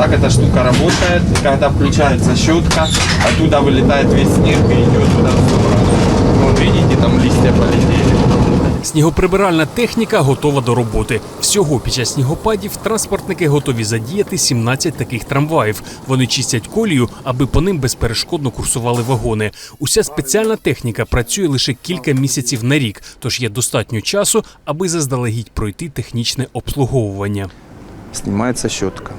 Так эта штука работает. Когда включается щетка, оттуда вылетает весь снег и идет туда в сторону. Ну, Вот видите, там листья полетели. Снігоприбиральна техніка готова до роботи. Всього під час снігопадів транспортники готові задіяти 17 таких трамваїв. Вони чистять колію, аби по ним безперешкодно курсували вагони. Уся спеціальна техніка працює лише кілька місяців на рік, тож є достатньо часу, аби заздалегідь пройти технічне обслуговування. Снимается щетка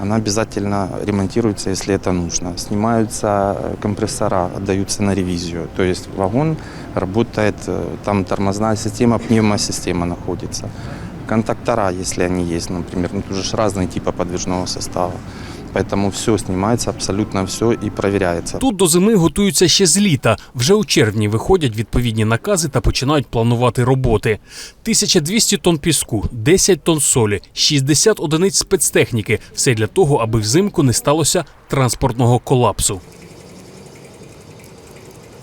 Она обязательно ремонтируется, если это нужно. Снимаются э, компрессора, отдаются на ревизию. То есть вагон работает, э, там тормозная система, пневмосистема находится. Контактора, если они есть, например, ну, тут же ж разные типы подвижного состава. Поэтому все снимается, абсолютно все і перевіряється. Тут до зими готуються ще з літа. Вже у червні виходять відповідні накази та починають планувати роботи. 1200 тонн піску, 10 тонн солі, 60 одиниць спецтехніки. Все для того, аби взимку не сталося транспортного колапсу.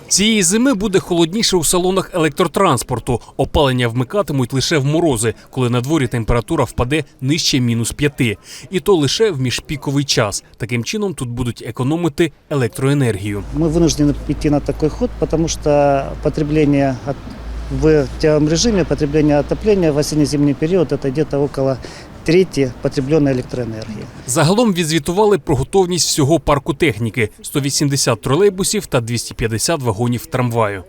Цієї зими буде холодніше у салонах електротранспорту. Опалення вмикатимуть лише в морози, коли на дворі температура впаде нижче мінус 5. І то лише в міжпіковий час. Таким чином тут будуть економити електроенергію. Мы вынуждены идти на такой ход, потому что потребление от- в теплом режиме, потребление отопления в осенне-зимний период это где-то около трети потребленной електроенергії. Загалом відзвітували про готовність всього парку техніки: 180 тролейбусів та 250 вагонів трамваю.